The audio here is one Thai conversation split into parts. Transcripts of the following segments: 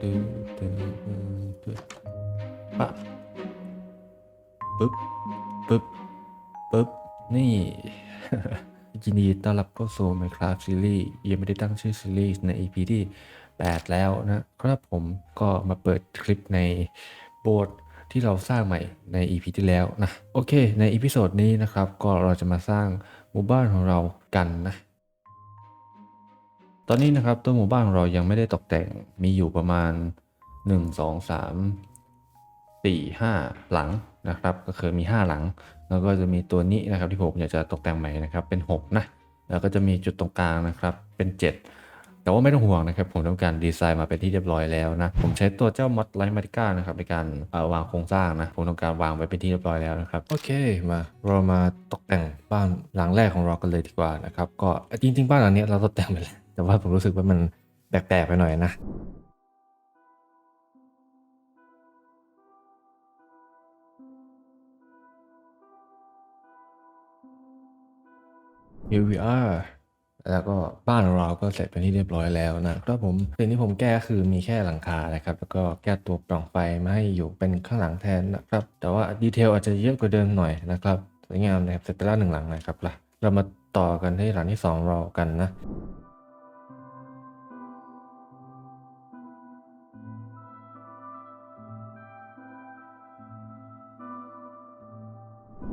ตึ๊ดตึ๊ดตึ๊ดปะปึ๊บปึ๊บปึ๊บนี่ยินดีต้อนรับเข้าสู่ Minecraft Series ยังไม่ได้ตั้งชื่อซีรีส์ใน EP ที่ 8 แล้วนะครับผมก็มาเปิดคลิปในโบสถ์ที่เราสร้างใหม่ใน EP ที่แล้วนะ โอเค ในอีพิโซดนี้นะครับ ก็เราจะมาสร้างหมู่บ้านของเรากันนะ ตอนนี้นะครับตัวหมู่บ้านของเรายังไม่ได้ตกแต่งมีอยู่ประมาณ 1 2 3 4 5 หลังนะครับ ก็คือมี 5 หลัง แล้วก็จะมีตัวนี้นะครับที่ผมอยากจะตกแต่งใหม่นะครับเป็น 6 นะ แล้วก็จะมีจุดตรงกลางนะครับเป็น 7 แต่ว่าไม่ต้องห่วงนะครับ ผมทำการดีไซน์มาเป็นที่เรียบร้อยแล้วนะ ผมใช้ตัวเจ้ามอดไลท์มาริก้านะครับในการเอ่อวางโครงสร้างนะ ผมทำการวางไว้เป็นที่เรียบร้อยแล้วนะครับ โอเคมาเรามาตกแต่งบ้านหลังแรกของเรากันเลยดีกว่านะครับ ก็จริงๆบ้านหลังนี้เราตกแต่งไปแล้ว แต่ว่าผมรู้สึกว่ามันแปลกๆไปหน่อยนะ Here we are แล้วก็บ้านของเราก็เสร็จเป็นที่เรียบร้อยแล้วนะครับผมสิ่งที่ผมแก้คือมีแค่หลังคานะครับ แล้วก็แก้ตัวปล่องไฟมาให้อยู่เป็นข้างหลังแทนนะครับ แต่ว่าดีเทลอาจจะเยอะกว่าเดิมหน่อยนะครับสวยงามนะครับเสร็จไปแล้วหนึ่งหลังนะครับล่ะเรามาต่อกันที่หลังที่สองเรากันนะ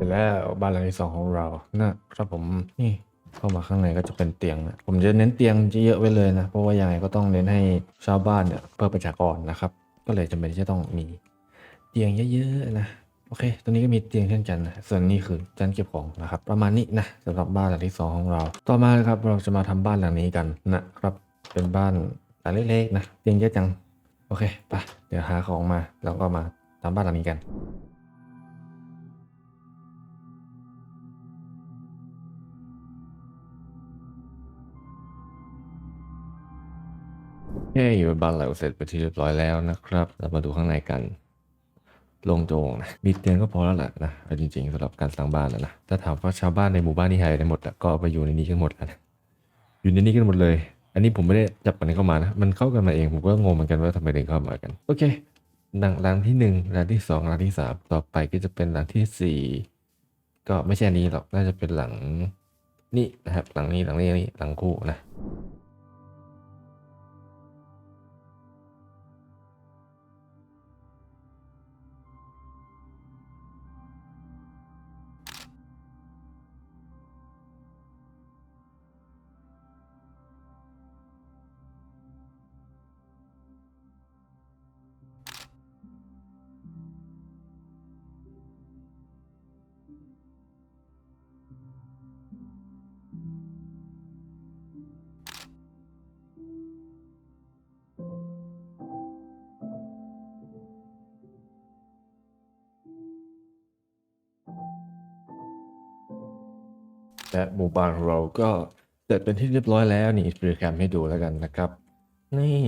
ร็จแล้วบ้านหลังที่สองของเรานะครับผมนี่เข้ามาข้างในก็จะเป็นเตียงนะผมจะเน้นเตียงเยอะไว้เลยนะ เพราะว่ายังไงก็ต้องเน้นให้ชาวบ้านเนี่ยเพิ่มประชากรนะครับ ก็เลยจำเป็นที่จะต้องมีเตียงเยอะๆนะโอเคตรงนี้ก็มีเตียงเช่นกันนะส่วนนี้คือชั้นเก็บของนะครับ ประมาณนี้นะสำหรับบ้านหลังที่สองของเรา ต่อมานะครับเราจะมาทำบ้านหลังนี้กันนะครับเป็นบ้านหลังเล็กๆนะเตียงเยอะจังโอเคไปเดี๋ยวหาของมาแล้วก็มาทำบ้านหลังนี้กัน เคอยู่บ้านเราเสร็จไปที่เรียบร้อยแล้วนะครับ เรามาดูข้างในกันโลงโจงนะมีเตียงก็พอแล้วแหละนะเอาจริงๆสำหรับการสร้างบ้านแล้วนะถ้าถามว่าชาวบ้านในหมู่บ้านที่หายไปหมดก็ไปอยู่ในนี้กันหมดแล้วนะอยู่ในนี้กันหมดเลย อันนี้ผมไม่ได้จับมันเข้ามานะมันเข้ากันมาเองผมก็งงเหมือนกันว่าทำไมถึงเข้ามากันโอเคหลังหลังที่หนึ่งหลังที่สองหลังที่สามต่อไปก็จะเป็นหลังที่สี่ก็ไม่ใช่นี้หรอกน่าจะเป็นหลังนี่นะครับหลังนี้หลังนี้หลังคู่นะ และหมู่บ้านของเราก็เสร็จเป็นที่เรียบร้อยแล้วนี่โปรแกรมให้ดูแล้วกันนะครับ นี่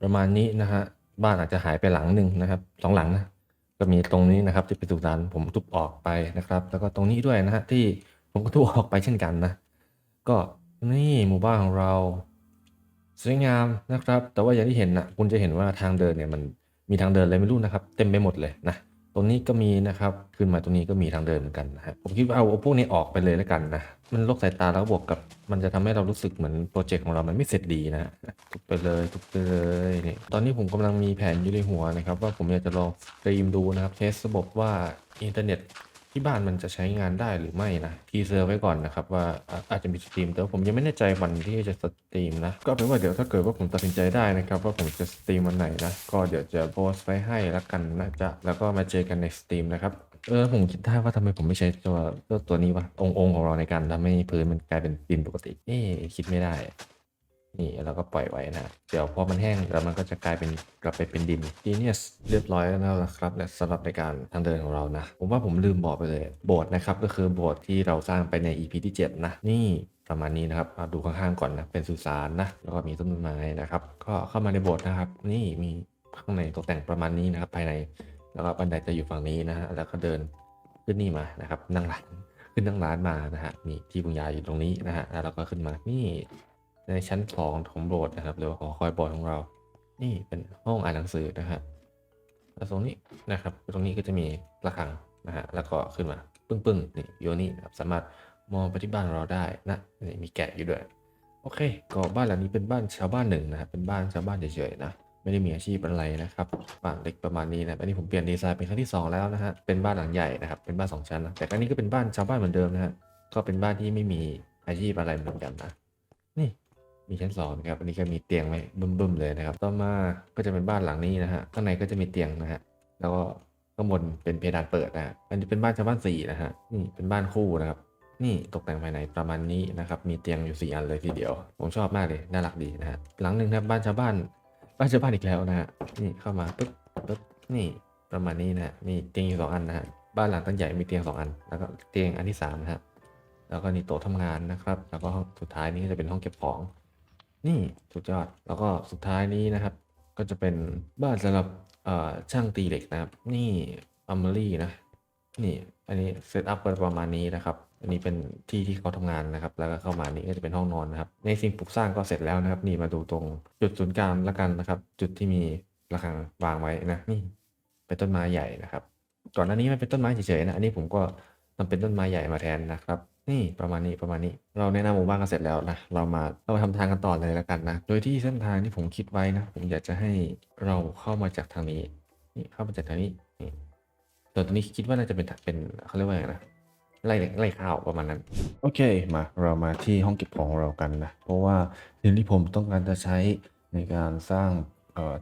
ประมาณนี้นะฮะบ้านอาจจะหายไปหลังหนึ่งนะครับสองหลังนะก็มีตรงนี้นะครับที่เป็นสุสานผมทุบออกไปนะครับ แล้วก็ตรงนี้ด้วยนะฮะที่ผมก็ทุบออกไปเช่นกันนะ ก็นี่หมู่บ้านของเราสวยงามนะครับ แต่ว่าอย่างที่เห็นนะคุณจะเห็นว่าทางเดินเนี่ยมันมีทางเดินอะไรไม่รู้นะครับ เต็มไปหมดเลยนะ ตรงนี้ก็มีนะครับ ขึ้นมาตรงนี้ก็มีทางเดินเหมือนกันนะฮะผมคิดว่าเอาพวกนี้ออกไปเลยแล้วกันนะ มันโรคสายตาแล้วบวกกับ มันจะทำให้เรารู้สึกเหมือนโปรเจกต์ของเรามันไม่เสร็จดีนะฮะทุบไปเลยทุบไปเลยนี่ตอนนี้ผมกำลังมีแผนอยู่ในหัวนะครับ ว่าผมอยากจะลองสตรีมดูนะครับเทสระบบว่าอินเทอร์เน็ต ที่บ้านมันจะใช้งานได้หรือไม่นะทีเซอร์ไว้ก่อนนะครับว่าอะอาจจะมีสตรีมแต่ว่าผมยังไม่แน่ใจวันที่จะสตรีมนะก็เป็นว่าเดี๋ยวถ้าเกิดว่าผมตัดสินใจได้นะครับว่าผมจะสตรีมวันไหนนะก็เดี๋ยวจะโพสต์ไว้ให้แล้วกันนะจ๊ะแล้วก็มาเจอกันในสตรีมนะครับเออผมคิดได้ว่าทำไมผมไม่ใช้ตัวตัวตัวนี้วะองค์องค์ของเราในการทำให้พื้นมันกลายเป็นดินปกติเอ๊คิดไม่ได้ นี่เราก็ปล่อยไว้นะเดี๋ยวพอมันแห้งแล้วมันก็จะกลายเป็นกลับไปเป็นดิน Genius เรียบร้อยแล้วนะครับและสำหรับในการทางเดินของเรานะ ผมว่าผมลืมบอกไปเลยโบสถ์นะครับก็คือโบสถ์ที่เราสร้างไปใน EP ที่ 7 นะ นี่ประมาณนี้นะครับาดูข้างๆก่อนนะเป็นสุสานนะแล้วก็มีต้นไม้นะครับ ก็เข้ามาในโบสถ์นะครับ นี่มีข้างในตกแต่งประมาณนี้นะครับ ภายในแล้วก็บันไดจะอยู่ฝั่งนี้นะฮะแล้วก็เดินขึ้นนี่มานะครับนั่งร้านขึ้นนั่งร้านมานะฮะมีที่บุญญาอยู่ตรงนี้นะฮะแล้วเราก็ขึ้นมานี่ ในชั้นสองของโบสถ์นะครับหรือว่าขอคอยโบสถ์ของเรา นี่เป็นห้องอ่านหนังสือนะฮะแล้วตรงนี้นะครับ ตรงนี้ก็จะมีระฆังนะฮะแล้วก็ขึ้นมาปึ้งปึ้งๆนี่โยนี่นะครับสามารถมองไปที่บ้านเราได้นะนี่มีแกะอยู่ด้วยโอเค ก็บ้านหลังนี้เป็นบ้านชาวบ้านหนึ่งนะครับเป็นบ้านชาวบ้านเฉยๆนะไม่ได้มีอาชีพอะไรนะครับบ้านเล็กประมาณนี้นะอันนี้ผมเปลี่ยนดีไซน์เป็นครั้งที่สองแล้วนะฮะเป็นบ้านหลังใหญ่นะครับเป็นบ้านสองชั้นนะแต่ครั้งนี้ก็เป็นบ้านชาวบ้านเหมือนเดิมนะฮะก็เป็นบ้านที่ไม่มีอาชีพอะไรเหมือนกันนะนี่ มีชั้นสองนะครับอันนี้ก็มีเตียงไว้บึ้มๆเลยนะครับ ต่อมาก็จะเป็นบ้านหลังนี้นะฮะข้างในก็จะมีเตียงนะฮะแล้วก็ข้างบนเป็นเพดานเปิดนะฮะอันนี้เป็นบ้านชาวบ้านสี่นะฮะนี่เป็นบ้านคู่นะครับ นี่ตกแต่งภายในประมาณนี้นะครับมีเตียงอยู่สี่อันเลยทีเดียว ผมชอบมากเลยน่ารักดีนะฮะหลังหนึ่งนะครับบ้านชาวบ้านบ้านชาวบ้านอีกแล้วนะฮะนี่เข้ามาปึ๊บปึ๊บนี่ประมาณนี้นะฮะมีเตียงอยู่สองอันนะฮะบ้านหลังตั้งใหญ่มีเตียงสองอัน แล้วก็เตียงอันที่สามนะฮะแล้วก็นี่โต๊ะทำงานนะครับ แล้วก็สุดท้ายนี้ก็จะเป็นห้องเก็บของ นี่สุดยอดแล้วก็สุดท้ายนี้นะครับ ก็จะเป็นบ้านสำหรับช่างตีเหล็กนะครับ นี่อัมเบอรี่นะนี่อันนี้เซตอัพประมาณนี้นะครับอันนี้เป็นที่ที่เขาทำงานนะครับ แล้วก็เข้ามานี่ก็จะเป็นห้องนอนนะครับ ในสิ่งปลูกสร้างก็เสร็จแล้วนะครับ นี่มาดูตรงจุดศูนย์กลางละกันนะครับ จุดที่มีระฆังวางไว้นะนี่เป็นต้นไม้ใหญ่นะครับ ก่อนหน้านี้มันเป็นต้นไม้เฉยๆนะอันนี้ผมก็ทำเป็นต้นไม้ใหญ่มาแทนนะครับ นี่ประมาณนี้ประมาณนี้ เราแนะนำหมู่บ้านกันเสร็จแล้วนะเรามาเรามาทำทางกันต่อเลยแล้วกันนะ โดยที่เส้นทางที่ผมคิดไว้นะ ผมอยากจะให้เราเข้ามาจากทางนี้นี่เข้ามาจากทางนี้นี่ส่วนตรงนี้คิดว่าน่าจะเป็นเป็นเขาเรียกว่าไงนะไล่ไล่ข้าวประมาณนั้น โอเคมาเรามาที่ห้องเก็บของเรากันนะ เพราะว่าสิ่งที่ผมต้องการจะใช้ในการสร้าง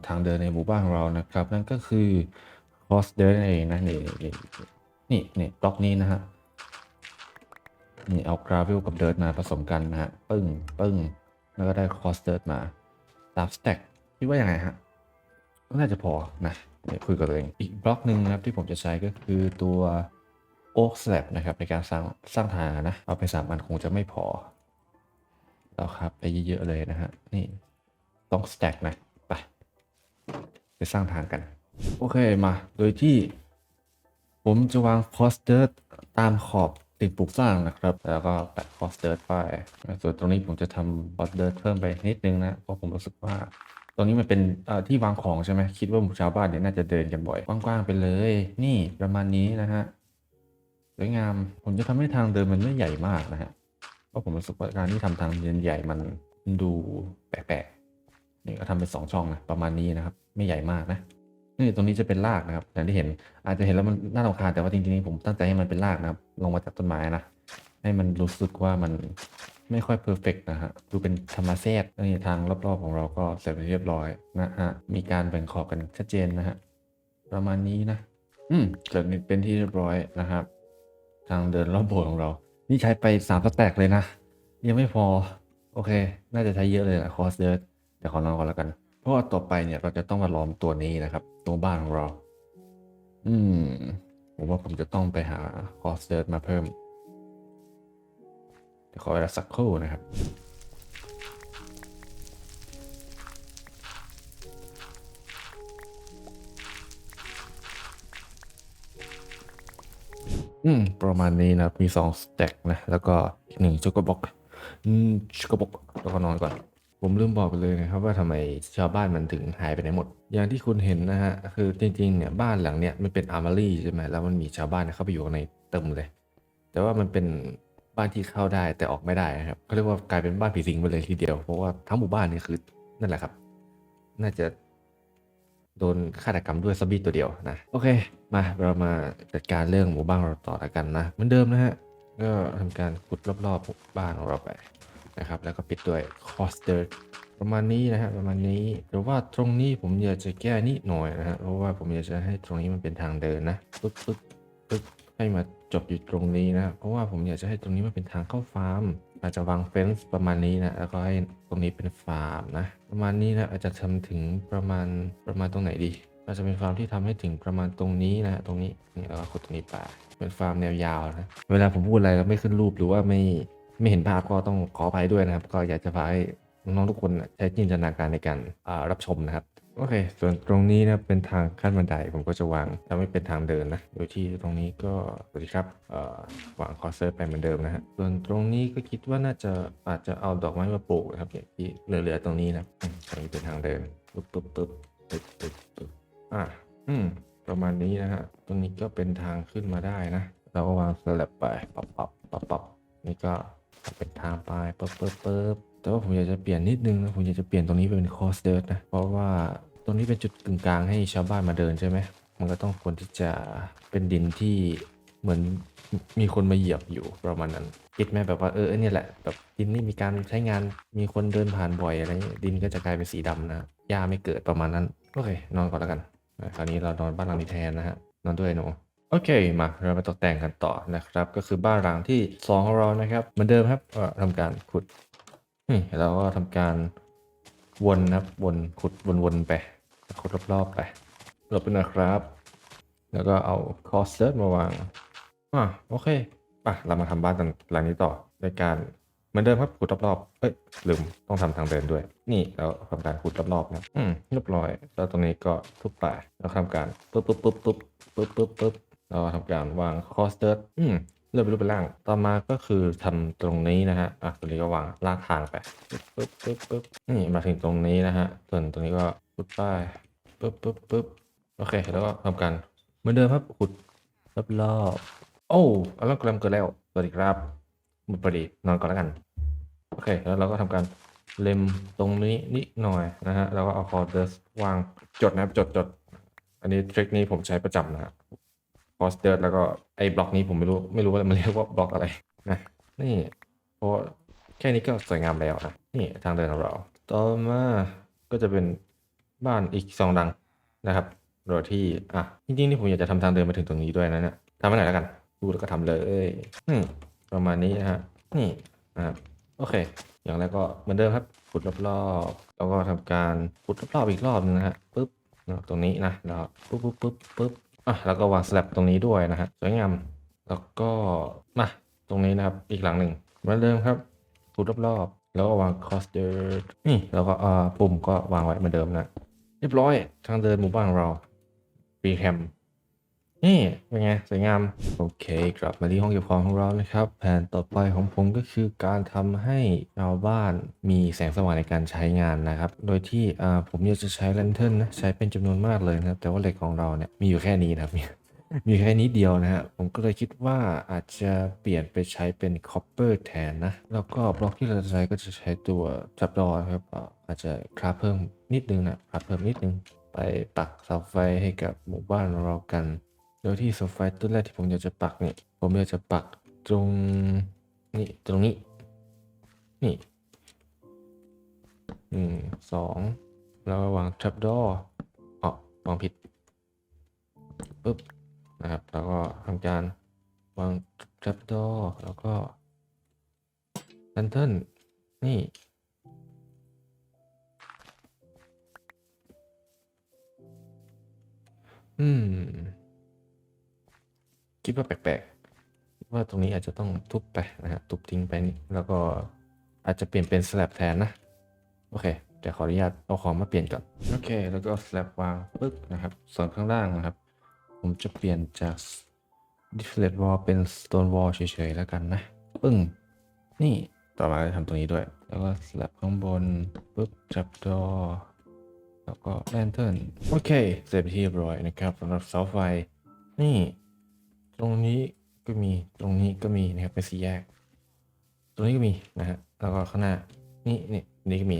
ทางเดินในหมู่บ้านของเรานะครับ นั่นก็คือ cross เดินเองนะนี่นี่นี่นี่บล็อกนี้นะฮะ นี่เอากราเวลกับเดิร์ t มาผสมกันนะฮะ ปึ้ง ปึ้ง แล้วก็ได้คอสเดิร์ t มาสามสแต็กคิดว่ายังไงฮะ ก็น่าจะพอนะเดี๋ยวคุยกับตัวเอง อีกบล็อกหนึ่งนะครับที่ผมจะใช้ก็คือตัวโอ๊กสแลบนะครับในการสร้างสร้างทางนะ เอาไปสามอันคงจะไม่พอ แล้วครับไปเยอะๆเลยนะฮะ นี่ต้องสแต็กนะ ไป ไปสร้างทางกัน โอเคมา โดยที่ ผมจะวางคอสเดิร์ตามขอบ สิ่งปลูกสร้างนะครับ แล้วก็แปะคอสเดิร์ไปส่วนตรงนี้ผมจะทำคอสเดิร์เพิ่มไปนิดนึงนะ เพราะผมรู้สึกว่าตรงนี้มันเป็นที่วางของใช่ไหมคิดว่าชาวบ้านเนี่ยน่าจะเดินกันบ่อย กว้างๆไปเลย นี่ประมาณนี้นะฮะสวยงามผมจะทำให้ทางเดินมันไม่ใหญ่มากนะฮะเพราะผมรู้สึกว่าการที่ทำทางเดินใหญ่มันดูแปลกๆนี่ก็ทำเป็นสองช่องนะประมาณนี้นะครับ ไม่ใหญ่มากนะ นี่ตรงนี้จะเป็นรากนะครับอย่างที่เห็นอาจจะเห็นแล้วมันน่ารำคาญแต่ว่าจริงๆผมตั้งใจให้มันเป็นรากนะครับ ลงมาจากต้นไม้นะให้มันรู้สึกว่ามันไม่ค่อยเพอร์เฟกนะฮะดูเป็นธรรมชาตินี่ทางรอบๆของเราก็เสร็จไปเรียบร้อยนะฮะมีการแบ่งขอบกันชัดเจนนะฮะประมาณนี้นะ อืมเสร็จเป็นที่เรียบร้อยนะครับ ทางเดินรอบโบสถ์ของเรา นี่ใช้ไปสามสแต็กเลยนะ ยังไม่พอ โอเค น่าจะใช้เยอะเลยแหละคอสเดิร์ดี๋ยวขอลองก่อนแล้วกัน เพราะว่าต่อไปเนี่ยเราจะต้องมาล้อมตัวนี้นะครับ ตัวบ้านของเรา อืม ผมว่าผมจะต้องไปหาคอสเดิร์มาเพิ่มเดี๋ยวขอเวลาสักครู่นะครับอืม ประมาณนี้นะมีสองสแต็กนะ แล้วก็หนึ่งช็อกโกบอกอืมช็อกโกบอกแล้วก็นอนก่อน ผมลืมบอกไปเลยนะครับว่าทำไมชาวบ้านมันถึงหายไปไหนหมด อย่างที่คุณเห็นนะฮะคือจริงๆเนี่ยบ้านหลังเนี่ยมันเป็นอาร์มารี่ใช่ไหมแล้วมันมีชาวบ้านเข้าไปอยู่ในเต็มเลย แต่ว่ามันเป็นบ้านที่เข้าได้แต่ออกไม่ได้นะครับเขาเรียกว่ากลายเป็นบ้านผีสิงไปเลยทีเดียว เพราะว่าทั้งหมู่บ้านนี่คือนั่นแหละครับ น่าจะโดนฆาตกรรมด้วยซอมบี้ตัวเดียวนะโอเค มาเรามาจัดการเรื่องหมู่บ้านเราต่อแล้วกันนะเหมือนเดิมนะฮะก็ทำการขุดรอบๆบ้านของเราไป นะครับ แล้วก็ปิดด้วยคอสเตอร์ประมาณนี้นะฮะประมาณนี้แต่ว่าตรงนี้ผมอยากจะแก้นิดหน่อยนะฮะเพราะว่าผมอยากจะให้ตรงนี้มันเป็นทางเดินนะปึ๊บปึ๊บปึ๊บให้มาจบอยู่ตรงนี้นะเพราะว่าผมอยากจะให้ตรงนี้มันเป็นทางเข้าฟาร์มอาจจะวางเฟนส์ประมาณนี้นะแล้วก็ให้ตรงนี้เป็นฟาร์มนะประมาณนี้นะอาจจะทำถึงประมาณประมาณตรงไหนดีอาจจะเป็นฟาร์มที่ทำให้ถึงประมาณตรงนี้นะตรงนี้นี่แล้วก็ขุดตรงนี้ไปเป็นฟาร์มแนวยาวนะเวลาผมพูดอะไรแล้วไม่ขึ้นรูปหรือว่าไม่ ไม่เห็นภาพก็ต้องขออภัยด้วยนะครับ ก็อยากจะฝากให้น้องทุกคนใช้จินตนาการในการรับชมนะครับโอเค ส่วนตรงนี้นะเป็นทางขั้นบันไดผมก็จะวางทำให้เป็นทางเดินนะโดยที่ตรงนี้ก็สวัสดีครับวางคอร์เซอร์ไปเหมือนเดิมนะฮะส่วนตรงนี้ก็คิดว่าน่าจะอาจจะเอาดอกไม้มาปลูกนะครับอย่างที่เหลือๆตรงนี้นะอืมตรงนี้เป็นทางเดินปึ๊บปึ๊บปึ๊บปึ๊บปึ๊บปึ๊บอะอืมประมาณนี้นะฮะตรงนี้ก็เป็นทางขึ้นมาได้นะ เราก็วางสลับไปปับปับปับปับนี่ก็ เป็นทางไปปึ๊บปึ๊บปึ๊บแต่ว่าผมอยากจะเปลี่ยนนิดนึงนะผมอยากจะเปลี่ยนตรงนี้เป็นคอสเดิร์นะเพราะว่าตรงนี้เป็นจุดกึ่งกลางให้ชาวบ้านมาเดินใช่ไหมมันก็ต้องควรที่จะเป็นดินที่เหมือนมีคนมาเหยียบอยู่ประมาณนั้นคิดไหมแบบว่าเออเนี่ยแหละแบบดินนี่มีการใช้งานมีคนเดินผ่านบ่อยอะไรเงี้ดินก็จะกลายเป็นสีดำนะหญ้าไม่เกิดประมาณนั้นโอเคนอนก่อนแล้วกันคราวนี้เรานอนบ้านหลังนี้แทนนะฮะนอนด้วยหนู โอเคมาเรามาตกแต่งกันต่อนะครับ ก็คือบ้านหลังที่สองของเรานะครับเหมือนเดิมครับก็ทำการขุดนี่เราก็ทำการวนนะครับวนขุดวนๆไปขุดรอบๆไปรอบไปนะครับ แล้วก็เอาคอสเซิร์ฟมาวางอะโอเคป่ะเรามาทำบ้านหลังนี้ต่อโดยการเหมือนเดิมครับขุดรอบๆเอ้ยลืมต้องทำทางเดินด้วย นี่เราทำการขุดรอบๆนะอืมเรียบร้อย แล้วตรงนี้ก็ทุบไปแล้วทำการปุ๊บปุ๊บปุ๊บปุ๊บปุ๊บปุ๊บปุ๊บ เราทำการวางคอสเตอร์อืมเลื่อนไปรูปไปล่าง ต่อมาก็คือทำตรงนี้นะฮะอะตรงนี้ก็วางลากทางไปปุ๊บปุ๊บปุ๊บนี่มาถึงตรงนี้นะฮะ ส่วนตรงนี้ก็ขุดไปปุ๊บปุ๊บปุ๊บโอเค แล้วก็ทำการเหมือนเดิมครับขุดรอบๆโอ้อารมณ์กำลังเกิดแล้ว สวัสดีครับหมดพอดีนอนก่อนแล้วกัน โอเค แล้วเราก็ทำการเล็มตรงนี้นิดหน่อยนะฮะ แล้วก็เอาคอร์เดสวางจดนะครับจดจด อันนี้ทริคนี้ผมใช้ประจำนะฮะ คอร์เดสแล้วก็ไอ้บล็อกนี้ผมไม่รู้ไม่รู้ว่ามันเรียกว่าบล็อกอะไรนะนี่เพราะแค่นี้ก็สวยงามแล้วนะนี่ทางเดินของเรา ต่อมาก็จะเป็นบ้านอีกสองดังนะครับโดยที่อะจริงๆนี่ผมอยากจะทำทางเดินมาถึงตรงนี้ด้วยนะเนี่ยทำไปไหนแล้วกันดูแล้วก็ทำเลยนี่ประมาณนี้นะฮะนี่นะครับโอเค อย่างแรกก็เหมือนเดิมครับขุดรอบๆแล้วก็ทำการขุดรอบๆอีกรอบนึงนะฮะปึ๊บนะตรงนี้นะแล้วปึ๊บปึ๊บปึ๊บปึ๊บ อะแล้วก็วางสลับตรงนี้ด้วยนะฮะสวยงามแล้วก็มาตรงนี้นะครับอีกหลังหนึ่งเหมือนเดิมครับขุดรอบๆแล้วก็วางคอสเดอร์นี่แล้วก็อ่าปุ่มก็วางไว้เหมือนเดิมนะเรียบร้อยทางเดินหมู่บ้านของเราฟีแคมป์ นี่เป็นไงสวยงาม โอเค กลับมาที่ห้องเก็บของของเรานะครับ แผนต่อไปของผมก็คือการทำให้ชาวบ้านมีแสงสว่างในการใช้งานนะครับ โดยที่ผมอยากจะใช้แลนเทิร์นนะใช้เป็นจำนวนมากเลยนะครับ แต่ว่าเหล็กของเราเนี่ยมีอยู่แค่นี้นะครับมีมีแค่นี้เดียวนะฮะ ผมก็เลยคิดว่าอาจจะเปลี่ยนไปใช้เป็นคอปเปอร์แทนนะ แล้วก็บล็อกที่เราจะใช้ก็จะใช้ตัวจับดอครับ อาจจะคราเพิ่มนิดนึงนะคราเพิ่มนิดนึง ไปปักเสาไฟให้กับหมู่บ้านเรากัน โดยที่เสาต้นแรกที่ผมอยากจะปักเนี่ยผมอยากจะปักตรงนี่ตรงนี้ นี่หนึ่งสองแล้ววาง trap door อ๋อวางผิดปุ๊บนะครับ แล้วก็ทำการวาง trap door แล้วก็ lantern นี่อืม คิดว่าแปลกๆคิดว่าตรงนี้อาจจะต้องทุบไปนะฮะทุบทิ้งไปนี่แล้วก็อาจจะเปลี่ยนเป็นสลับแทนนะ โอเคเดี๋ยวขออนุญาตเอาของมาเปลี่ยนก่อนโอเค แล้วก็สลับวางปึ๊บนะครับ ส่วนข้างล่างนะครับ ผมจะเปลี่ยนจาก display wall เป็น stone wall เฉยๆแล้วกันนะปึ้งนี่ต่อมาจะทำตรงนี้ด้วย แล้วก็สลับข้างบนปึ๊บจับดอแล้วก็แลนเทิร์นโอเค เสร็จที่เรียบร้อยนะครับสำหรับเสาไฟนี่ ตรงนี้ก็มีตรงนี้ก็มีนะครับเป็นสี่แยก ตรงนี้ก็มีนะฮะแล้วก็ข้างหน้านี่นี่นี่ก็มี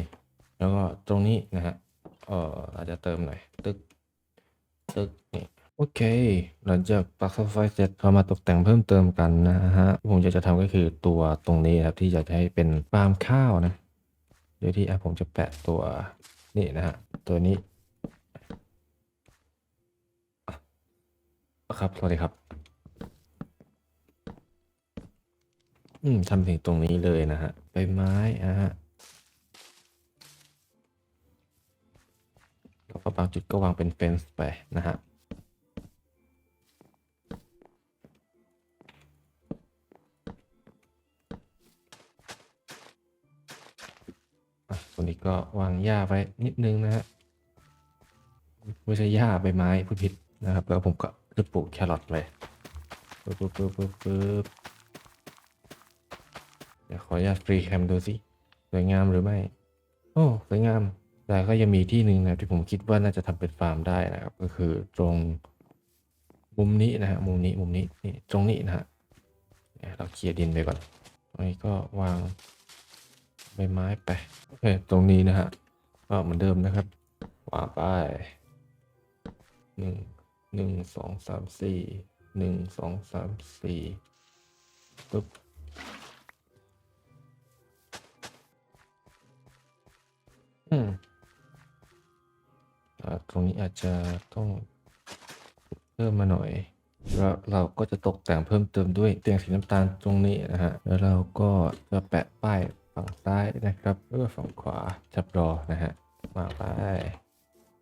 แล้วก็ตรงนี้นะฮะเอ่ออาจจะเติมหน่อยตึกตึกนี่โอเค หลังจากปักเสาไฟเสร็จเรามาตกแต่งเพิ่มเติมกันนะฮะผมอยากจะทำก็คือตัวตรงนี้ครับที่อยากจะให้เป็นฟาร์มข้าวนะโดยที่ผมจะแปะตัวนี่นะฮะตัวนี้ครับสวัสดีครับ อืมทำถึงตรงนี้เลยนะฮะใบไม้อะฮะแล้วก็บางจุดก็วางเป็นเฟนส์ไปนะฮะอะตรงนี้ก็วางหญ้าไว้นิดนึงนะฮะไม่ใช่หญ้าใบไม้พูดผิดนะครับ แล้วผมก็จะปลูกแครอทไปปึ๊บปึ๊บปึ๊บปึ๊บ ดี๋ยวขออนุญาตฟรีแคมดูสิสวยงามหรือไม่ โอ้สวยงาม แต่ก็ยังมีที่หนึ่งนะที่ผมคิดว่าน่าจะทำเป็นฟาร์มได้นะครับ ก็คือตรงมุมนี้นะฮะมุมนี้มุมนี้นี่ตรงนี้นะฮะเนี่ยเราเคลียร์ดินไปก่อนตรงนี้ก็วางใบไม้ไปโอเคตรงนี้นะฮะก็เหมือนเดิมนะครับวางไปหนึ่งหนึ่งสองสามสี่หนึ่งสองสามสี่ปึ๊บ อืมตรงนี้อาจจะต้องเพิ่มมาหน่อย แล้วเราก็จะตกแต่งเพิ่มเติมด้วยเตียงสีน้ำตาลตรงนี้นะฮะ แล้วเราก็จะแปะป้ายฝั่งซ้ายนะครับแล้วก็ฝั่งขวาจับรอนะฮะ มาไป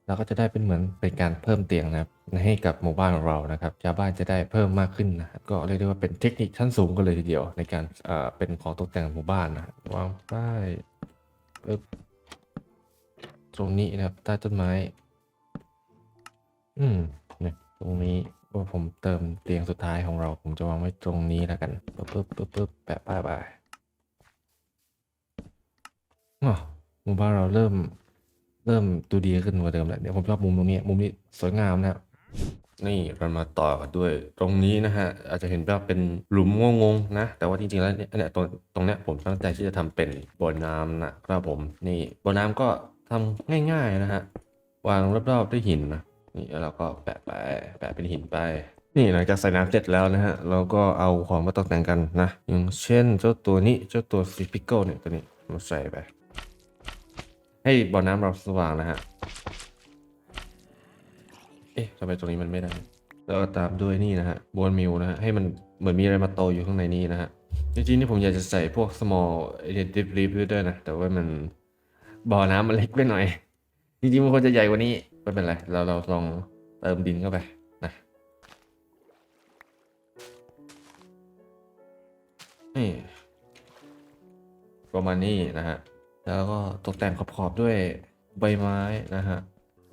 เราก็จะได้เป็นเหมือนเป็นการเพิ่มเตียงนะครับให้กับหมู่บ้านของเรานะครับชาวบ้านจะได้เพิ่มมากขึ้นนะก็เรียกได้ว่าเป็นเทคนิคชั้นสูงกันเลยทีเดียว ในการเอ่อเป็นของตกแต่งหมู่บ้านนะฮะวางป้ายปึ๊บ ตรงนี้นะครับ ใต้ต้นไม้ อืมเนี่ยตรงนี้ว่าผมเติมเตียงสุดท้ายของเรา ผมจะวางไว้ตรงนี้แล้วกันปึ๊บปึ๊บปึ๊บปึ๊บแปะป้ายไปอ๋อมู่บ้านเราเริ่ม เริ่มดูดีขึ้นกว่าเดิมแล้วเดี๋ยวผมชอบมุมตรงนี้ มุมนี้สวยงามนะครับนี่เรามาต่อกันด้วยตรงนี้นะฮะ อาจจะเห็นว่าเป็นหลุมงงๆนะ แต่ว่าจริงๆแล้วเนี่ยตรงตรงเนี้ยผมตั้งใจที่จะทำเป็นบ่อน้ำนะครับผมนี่บ่อน้ำก็ ทำง่าย ๆ นะฮะ วางรอบๆด้วยหินนะนี่แล้วเราก็แปะไปแปะเป็นหินไป นี่หลังจากใส่น้ำเสร็จแล้วนะฮะ เราก็เอาของมาตกแต่งกันนะ อย่างเช่นเจ้าตัวนี้เจ้าตัวซีพิโก้เนี่ยตัวนี้มาใส่ไป ให้บ่อน้ำเราสว่างนะฮะ เอ๊ะทำไมตรงนี้มันไม่ได้ แล้วก็ตามด้วยนี่นะฮะบนมิวนะฮะให้มันเหมือนมีอะไรมาโตอยู่ข้างในนี้นะฮะจริงๆนี่ผมอยากจะใส่พวก small deep reef ด้วยนะ แต่ว่ามัน บ่อน้ำมันเล็กไปหน่อย จริงๆมันควรจะใหญ่กว่านี้ไม่เป็นไร เราเราลองเติมดินเข้าไปนะนี่ประมาณนี้นะฮะ แล้วก็ตกแต่งขอบๆด้วยใบไม้นะฮะ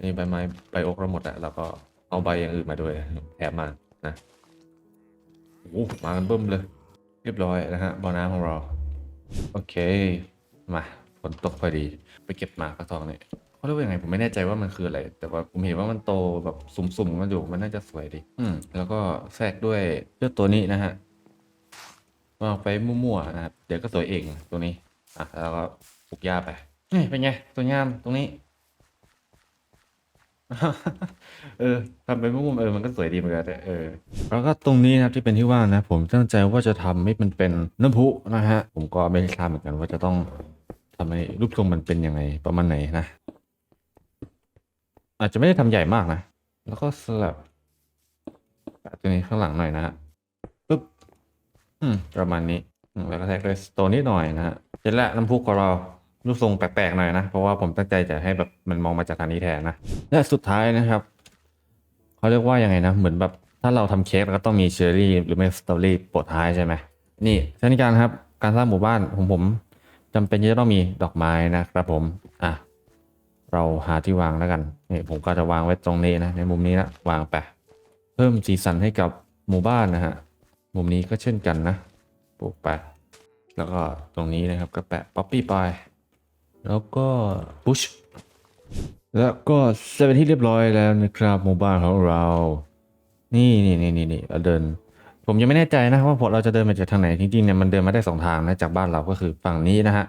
นี่ใบไม้ใบโอกเราหมดอะแล้วก็เอาใบอย่างอื่นมาด้วยแถมมานะโอ้มากันเบิ่มเลย เรียบร้อยนะฮะบ่อน้ำของเรา โอเค มา ฝนตกพอดี ไปเก็บหมากกระทองเนี่ยเขาเรียกว่ายังไงผมไม่แน่ใจว่ามันคืออะไร แต่ว่าผมเห็นว่ามันโตแบบสุ่มๆกันอยู่มันน่าจะสวยดี อืมแล้วก็แทรกด้วยเจ้าตัวนี้นะฮะวางไปมั่วๆนะครับเดี๋ยวก็สวยเองตัวนี้อะแล้วก็ปลูกหญ้าไปนี่เป็นไงสวยงามตรงนี้ เออทำเป็นมุมๆเออมันก็สวยดีเหมือนกันเออแล้วก็ตรงนี้นะครับที่เป็นที่ว่างนะ ผมตั้งใจว่าจะทำให้มันเป็นน้ำพุนะฮะ ผมก็ไม่ทราบเหมือนกันว่าจะต้อง ทำให้รูปทรงมันเป็นยังไงประมาณไหนนะ อาจจะไม่ได้ทำใหญ่มากนะ แล้วก็สลับตัวนี้ข้างหลังหน่อยนะฮะปึ๊บอืมประมาณนี้แล้วก็แท็กด้วยสโตนนิดหน่อยนะฮะเสร็จแล้วน้ำพุของเรารูปทรงแปลกๆหน่อยนะ เพราะว่าผมตั้งใจจะให้แบบมันมองมาจากทางนี้แทนนะ และสุดท้ายนะครับเขาเรียกว่ายังไงนะ เหมือนแบบถ้าเราทำเค้กแล้วก็ต้องมีเชอร์รี่หรือไม่สตรอเบอรี่โปะท้ายใช่ไหมนี่เช่นกันครับ การสร้างหมู่บ้านของผม จำเป็นที่จะต้องมีดอกไม้นะครับผม อะ เราหาที่วางแล้วกันนี่ผมก็จะวางไว้ตรงนี้นะ ในมุมนี้นะวางไป เพิ่มสีสันให้กับหมู่บ้านนะฮะ มุมนี้ก็เช่นกันนะปลูกไปแล้วก็ตรงนี้นะครับก็แปะป๊อปปี้ไป แล้วก็พุชแล้วก็เสร็จเป็นที่เรียบร้อยแล้วนะครับหมู่บ้านของเรา นี่นี่นี่นี่นี่เราเดิน ผมยังไม่แน่ใจนะว่าพอเราจะเดินมาจากทางไหนจริงๆเนี่ยมันเดินมาได้สองทางนะจากบ้านเราก็คือฝั่งนี้นะฮะ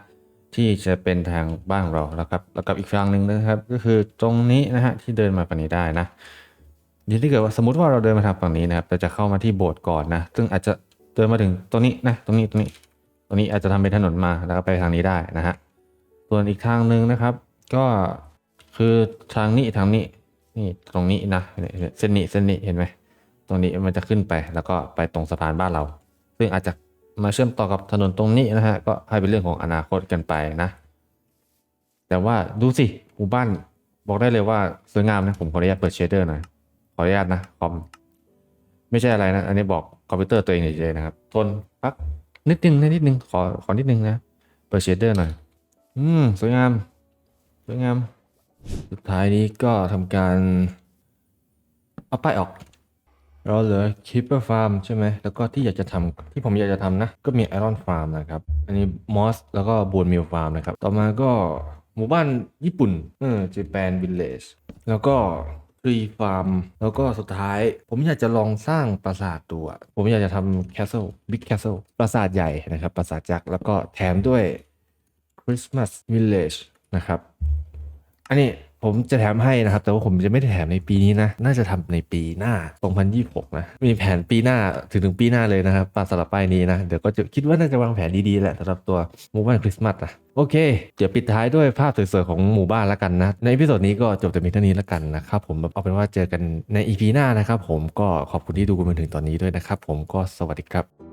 ที่จะเป็นทางบ้านของเราแล้วครับแล้วกับอีกฝั่งหนึ่งนะครับ ก็คือตรงนี้นะฮะที่เดินมาฝั่งนี้ได้นะเดี๋ยวถ้าเกิดว่าสมมติว่าเราเดินมาทางฝั่งนี้นะครับเราจะเข้ามาที่โบสถ์ก่อนนะซึ่งอาจจะเดินมาถึงตรงนี้นะตรงนี้ตรงนี้ตรงนี้อาจจะทำเป็นถนนมาแล้วก็ไปทางนี้ได้นะฮะส่วนอีกทางหนึ่งนะครับ ก็คือทางนี้ทางนี้นี่ตรงนี้นะเส้นนี้เส้นนี้เห็นไหม ตรงนี้มันจะขึ้นไปแล้วก็ไปตรงสะพานบ้านเรา ซึ่งอาจจะมาเชื่อมต่อกับถนนตรงนี้นะฮะก็ให้เป็นเรื่องของอนาคตกันไปนะ แต่ว่าดูสิหมู่บ้านบอกได้เลยว่าสวยงามนะผมขออนุญาตเปิดเชดเดอร์หน่อยขออนุญาตนะคอมไม่ใช่อะไรนะ อันนี้บอกคอมพิวเตอร์ตัวเองเฉยๆนะครับ ทนพักนิดนึงนะนิดนึงขอขอนิดนึงนะเปิดเชดเดอร์หน่อย อืมสวยงามสวยงาม สุดท้ายนี้ก็ทำการเอาป้ายออก เราเหลือ Keeper Farm ใช่ไหม แล้วก็ที่อยากจะทำที่ผมอยากจะทำนะ ก็มี Iron Farm นะครับ อันนี้ Moss แล้วก็ Bone Meal Farm นะครับ ต่อมาก็หมู่บ้านญี่ปุ่น เออ Japan Village แล้วก็ฟรีฟาร์ม แล้วก็สุดท้าย ผมอยากจะลองสร้างปราสาทดูอะผมอยากจะทำ castle big castle ปราสาทใหญ่นะครับ ปราสาทยักษ์ แล้วก็แถมด้วย Christmas Village นะครับ อันนี้ ผมจะแถมให้นะครับ แต่ว่าผมจะไม่ได้แถมในปีนี้นะ น่าจะทำในปีหน้า 2026 นะ มีแผนปีหน้าถึงถึงปีหน้าเลยนะครับปาสลับป้ายนี้นะ เดี๋ยวก็จะคิดว่าน่าจะวางแผนดีๆแหละสำหรับตัวหมู่บ้านคริสต์มาสนะโอเค เดี๋ยวปิดท้ายด้วยภาพสวยๆของหมู่บ้านแล้วกันนะ ในอีพิโซดนี้ก็จบแต่เพียงเท่านี้แล้วกันนะครับผมเอาเป็นว่าเจอกันในอีพีหน้านะครับผมก็ขอบคุณที่ดูกันมาถึงตอนนี้ด้วยนะครับผมก็สวัสดีครับ